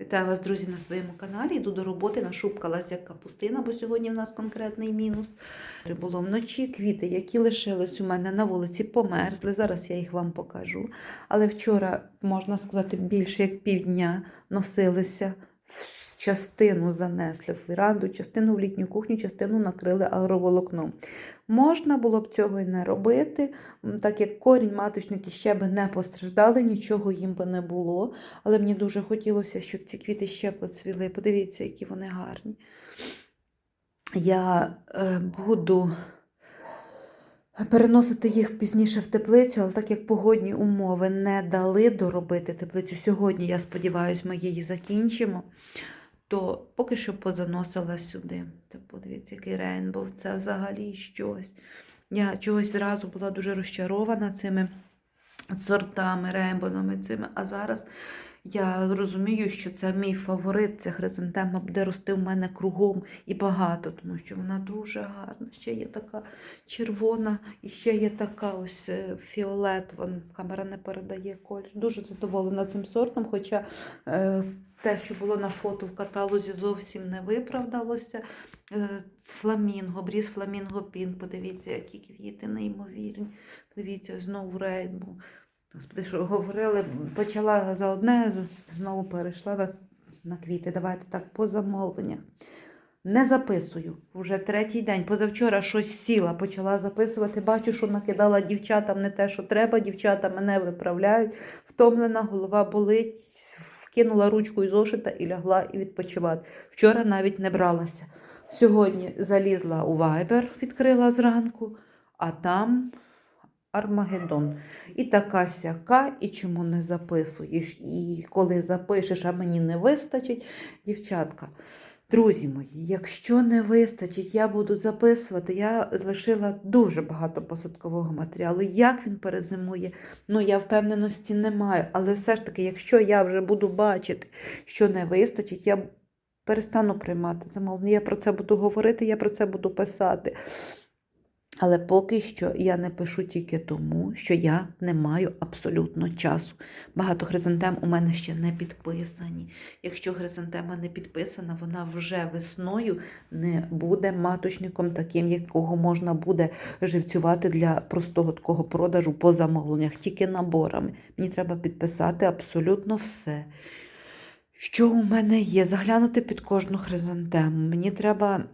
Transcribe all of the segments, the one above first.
Вітаю вас, друзі, на своєму каналі. Йду до роботи, нашупкалась як капустина, бо сьогодні в нас конкретний мінус. Було вночі квіти, які лишились у мене на вулиці, померзли. Зараз я їх вам покажу. Але вчора, можна сказати, більше як півдня носилися. Частину занесли в веранду, частину в літню кухню, частину накрили агроволокном. Можна було б цього і не робити, так як корінь маточники ще би не постраждали, нічого їм би не було. Але мені дуже хотілося, щоб ці квіти ще поцвіли. Подивіться, які вони гарні. Я е, буду переносити їх пізніше в теплицю, але так як погодні умови не дали доробити теплицю сьогодні, я сподіваюся, ми її закінчимо. То поки що позаносила сюди. Це подивіться, який рейнбов, це взагалі щось. Я чогось зразу була дуже розчарована цими сортами, рейнбонами цими, а зараз я розумію, що це мій фаворит, ця хризантема буде рости в мене кругом і багато, тому що вона дуже гарна. Ще є така червона, і ще є така ось е, фіолетова. Камера не передає колір. Дуже задоволена цим сортом, хоча е, те, що було на фото в каталозі, зовсім не виправдалося. Е, Фламінго, бріз фламінго пін, подивіться, які квіти неймовірні. Подивіться, знову рейнбоw. Господи, що говорили, почала за одне, знову перейшла на, на квіти. Давайте так, по замовленнях. Не записую. Вже третій день. Позавчора щось сіла, почала записувати. Бачу, що накидала дівчатам не те, що треба. Дівчата мене виправляють. Втомлена, голова болить. Вкинула ручку і зошита і лягла і відпочивати. Вчора навіть не бралася. Сьогодні залізла у Viber, відкрила зранку, а там Армагеддон. І така сяка, і чому не записуєш. І коли запишеш, а мені не вистачить, дівчатка. Друзі мої, якщо не вистачить, я буду записувати. Я залишила дуже багато посадкового матеріалу. Як він перезимує, ну я впевненості не маю. Але все ж таки, якщо я вже буду бачити, що не вистачить, я перестану приймати замовлення. Я про це буду говорити, я про це буду писати. Але поки що я не пишу тільки тому, що я не маю абсолютно часу. Багато хризантем у мене ще не підписані. Якщо хризантема не підписана, вона вже весною не буде маточником таким, якого можна буде живцювати для простого такого продажу по замовленнях, тільки наборами. Мені треба підписати абсолютно все. Що у мене є? Заглянути під кожну хризантему. Мені треба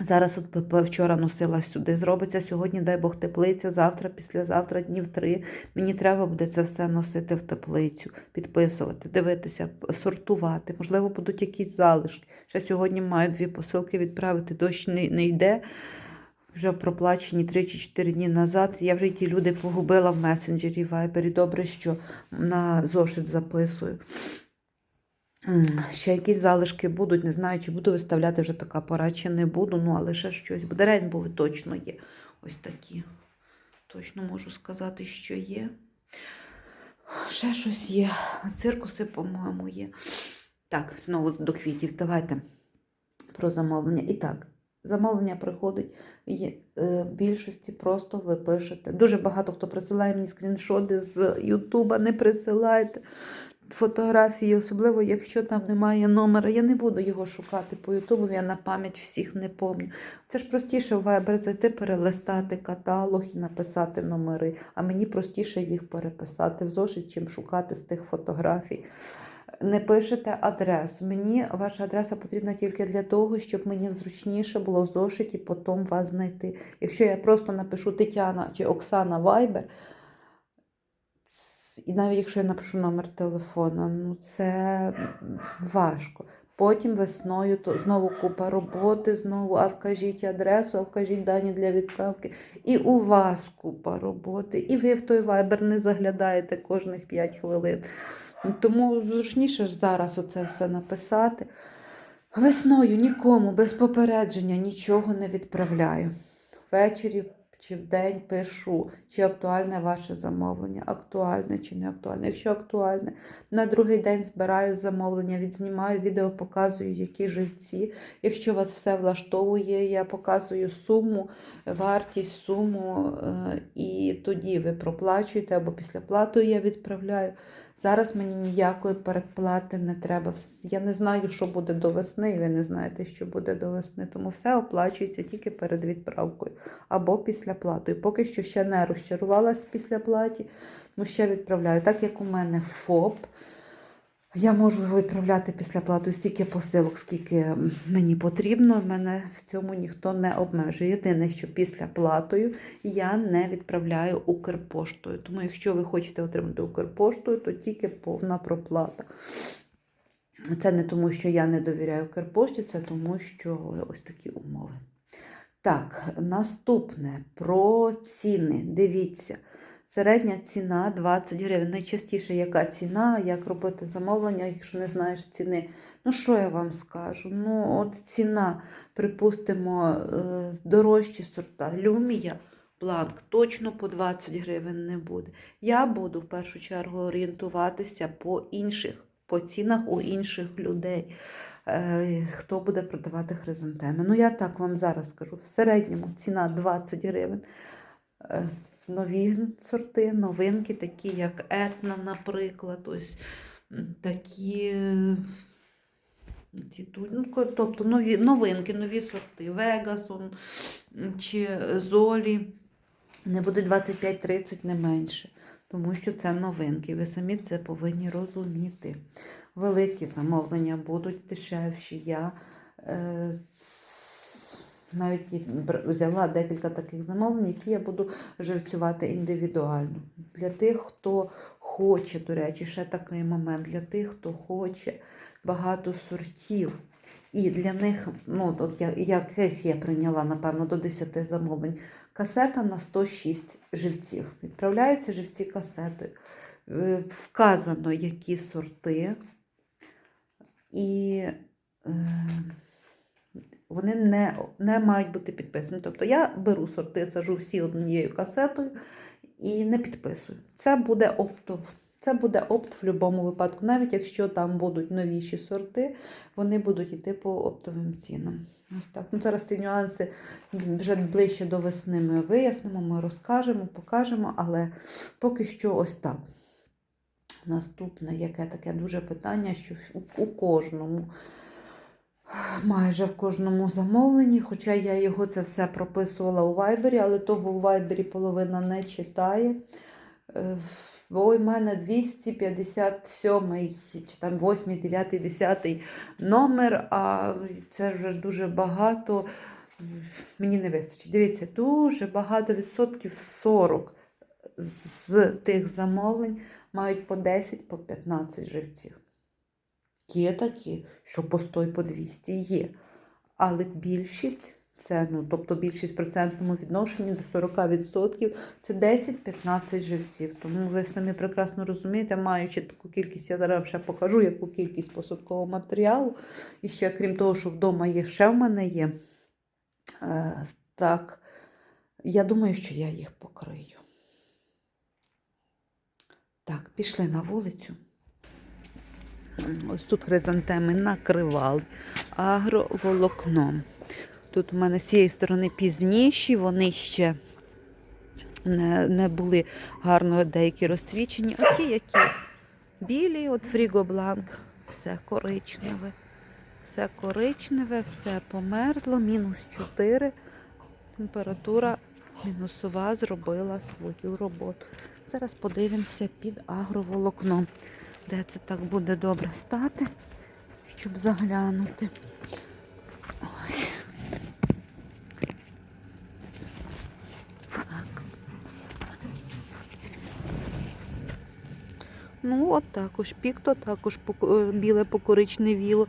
Зараз от ПП вчора носила сюди. Зробиться сьогодні, дай Бог, теплиця, завтра, післязавтра, днів три. Мені треба буде це все носити в теплицю, підписувати, дивитися, сортувати. Можливо, будуть якісь залишки. Ще сьогодні маю дві посилки відправити, дощ не, не йде. Вже проплачені 3 чи 4 дні назад. Я вже ті люди погубила в месенджері Viber. Добре, що на зошит записую. Ще якісь залишки будуть, не знаю, чи буду виставляти вже така пора, чи не буду, ну але ще щось буде. Рейнбови точно є. Ось такі. Точно можу сказати, що є. Ще щось є. Циркуси, по-моєму, є. Так, знову до квітів. Давайте про замовлення. І так, замовлення приходить. Є, е, більшості просто ви пишете. Дуже багато хто присилає мені скріншоти з Ютуба, не присилайте фотографії, особливо якщо там немає номера. Я не буду його шукати по Ютубу, я на пам'ять всіх не пам'ятаю. Це ж простіше в зайти, перелистати каталог і написати номери. А мені простіше їх переписати в зошит, чим шукати з тих фотографій. Не пишете адресу. Мені ваша адреса потрібна тільки для того, щоб мені зручніше було в зошиті потім вас знайти. Якщо я просто напишу Тетяна чи Оксана Viber, і навіть якщо я напишу номер телефона, ну це важко. Потім весною то знову купа роботи, знову, а вкажіть адресу, а вкажіть дані для відправки. І у вас купа роботи. І ви в той вайбер не заглядаєте кожних 5 хвилин. Тому зручніше ж зараз оце все написати. Весною нікому без попередження нічого не відправляю. Ввечері чи вдень пишу, чи актуальне ваше замовлення, актуальне чи не актуальне. Якщо актуальне, на другий день збираю замовлення, відзнімаю відео, показую, які живці. Якщо вас все влаштовує, я показую суму, вартість, суму, е, і тоді ви проплачуєте або після плату я відправляю. Зараз мені ніякої передплати не треба. Я не знаю, що буде до весни, і ви не знаєте, що буде до весни. Тому все оплачується тільки перед відправкою або після плати. І поки що ще не розчарувалась після платі, тому ще відправляю. Так як у мене ФОП, я можу відправляти після плати стільки посилок, скільки мені потрібно. Мене в цьому ніхто не обмежує. Єдине, що після платою я не відправляю Укрпоштою. Тому, якщо ви хочете отримати Укрпоштою, то тільки повна проплата. Це не тому, що я не довіряю Укрпошті, це тому, що ось такі умови. Так, наступне про ціни. Дивіться. Середня ціна 20 гривень. Найчастіше яка ціна, як робити замовлення, якщо не знаєш ціни. Ну, що я вам скажу? Ну, от ціна, припустимо, е, дорожчі сорта. Люмія, бланк, точно по 20 гривень не буде. Я буду в першу чергу орієнтуватися по інших, по цінах у інших людей. Е, Хто буде продавати хризантеми? Ну, я так вам зараз скажу. В середньому ціна 20 гривень. Нові сорти, новинки, такі як Етна, наприклад, ось такі. ну, тобто нові, новинки, нові сорти, Вегасон чи Золі. Не буде 25-30 не менше, тому що це новинки. Ви самі це повинні розуміти. Великі замовлення будуть дешевші. Я е, навіть взяла декілька таких замовлень, які я буду живцювати індивідуально. Для тих, хто хоче, до речі, ще такий момент, для тих, хто хоче багато сортів. І для них, ну, от яких я прийняла, напевно, до 10 замовлень, касета на 106 живців. Відправляються живці касетою. Е, Вказано, які сорти. І е, вони не, не мають бути підписані. Тобто я беру сорти, сажу всі однією касетою і не підписую. Це буде оптом. Це буде опт в будь-якому випадку. Навіть якщо там будуть новіші сорти, вони будуть йти по оптовим цінам. Ось так. Ну, зараз ці нюанси вже ближче до весни ми вияснимо, ми розкажемо, покажемо, але поки що ось так. Наступне, яке таке дуже питання, що у кожному, майже в кожному замовленні, хоча я його це все прописувала у Вайбері, але того у Вайбері половина не читає. Е, Ой, в мене 257 чи там 8, 9, 10 номер, а це вже дуже багато. Мені не вистачить. Дивіться, дуже багато відсотків 40 з тих замовлень мають по 10, по 15 живців. Є такі, що по 100 і по 200 є. Але більшість, це, ну, тобто більшість процентному відношенні до 40% це 10-15 живців. Тому ви самі прекрасно розумієте, маючи таку кількість, я зараз ще покажу, яку кількість посадкового матеріалу. І ще, крім того, що вдома є, ще в мене є. Е, так, я думаю, що я їх покрию. Так, пішли на вулицю. Ось тут хризантеми накривали агроволокном. Тут у мене з цієї сторони пізніші, вони ще не, не були гарно деякі розцвічені. А ті, які білі, от фрігобланк, все коричневе. Все коричневе, все померзло, мінус 4. Температура мінусова зробила свою роботу. Зараз подивимося під агроволокном, де це так буде добре стати, щоб заглянути. Ось. Так. Ну, от також пікто, також е, біле покоричневіло.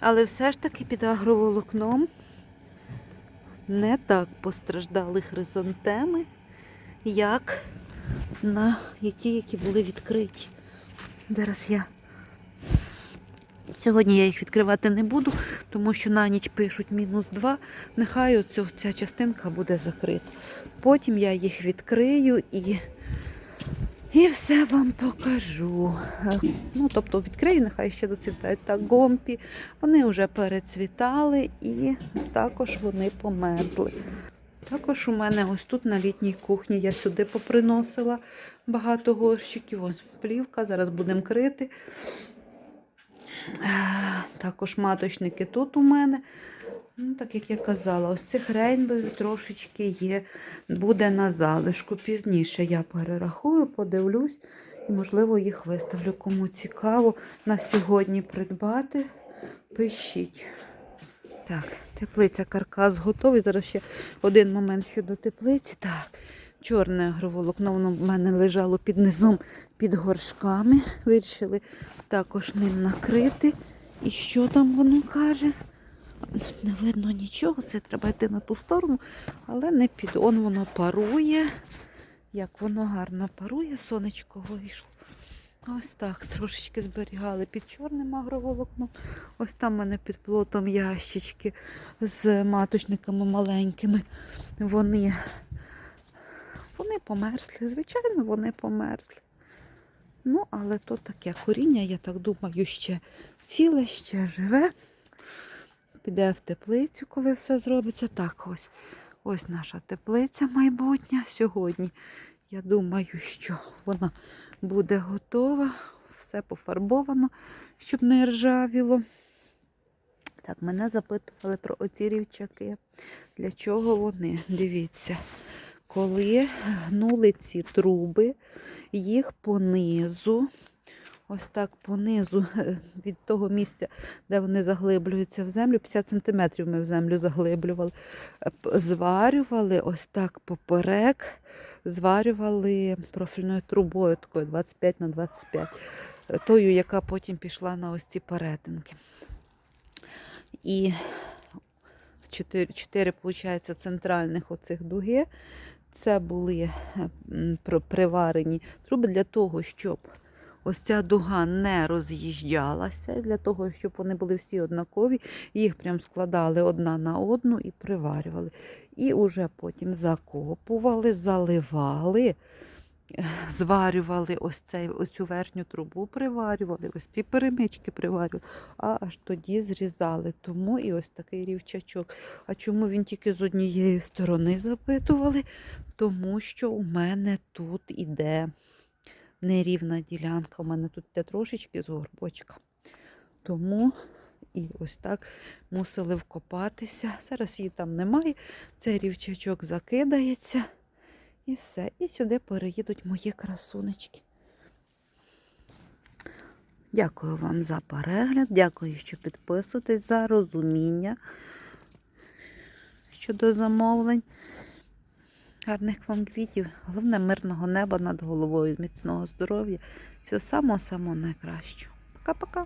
Але все ж таки під агроволокном не так постраждали хризантеми, як на ті, які були відкриті. Зараз я. Сьогодні я їх відкривати не буду, тому що на ніч пишуть мінус 2. Нехай оцю, ця частинка буде закрита. Потім я їх відкрию і, і все вам покажу. Е, Ну, тобто відкрию, нехай ще доцвітають так гомпі. Вони вже перецвітали і також вони померзли. Також у мене ось тут на літній кухні я сюди поприносила багато горщиків. Ось плівка, зараз будемо крити. Е, Також маточники тут у мене. Ну, так як я казала, ось цих рейнбовів трошечки є, буде на залишку. Пізніше я перерахую, подивлюсь і, можливо, їх виставлю. Кому цікаво на сьогодні придбати, пишіть. Так, теплиця каркас готовий. Зараз ще один момент щодо теплиці. Так, чорне агроволокно, воно в мене лежало під низом під горшками. Вирішили також ним накрити. І що там воно каже? Не видно нічого, це треба йти на ту сторону, але не під он воно парує. Як воно гарно парує, сонечко вийшло. Ось так, трошечки зберігали під чорним агроволокном. Ось там в мене під плотом ящички з маточниками маленькими. Вони, вони померзли. Звичайно, вони померзли. Ну, але то таке коріння, я так думаю, ще ціле, ще живе. Піде в теплицю, коли все зробиться. Так, ось. Ось наша теплиця майбутня. Сьогодні я думаю, що вона буде готова, все пофарбовано, щоб не ржавіло. Так, мене запитували про оці рівчаки. Для чого вони? Дивіться, коли гнули ці труби, їх понизу, ось так понизу, від того місця, де вони заглиблюються в землю, 50 см ми в землю заглиблювали, е, зварювали ось так поперек, зварювали профільною трубою, такою 25 на 25, е, тою, яка потім пішла на ось ці перетинки. І чотири, чотири виходить, центральних оцих дуги. Це були е, приварені труби для того, щоб ось ця дуга не роз'їжджалася, для того, щоб вони були всі однакові, їх прям складали одна на одну і приварювали. І уже потім закопували, заливали, зварювали ось цей, оцю верхню трубу, приварювали, ось ці перемички приварювали, а аж тоді зрізали. Тому і ось такий рівчачок. А чому він тільки з однієї сторони запитували? Тому що у мене тут іде нерівна ділянка. У мене тут йде трошечки з горбочка. Тому і ось так мусили вкопатися. Зараз її там немає. Цей рівчачок закидається. І все. І сюди переїдуть мої красунечки. Дякую вам за перегляд. Дякую, що підписуєтесь за розуміння щодо замовлень. Гарних вам квітів, головне мирного неба над головою, міцного здоров'я. Всього самого-самого найкращого. Пока-пока.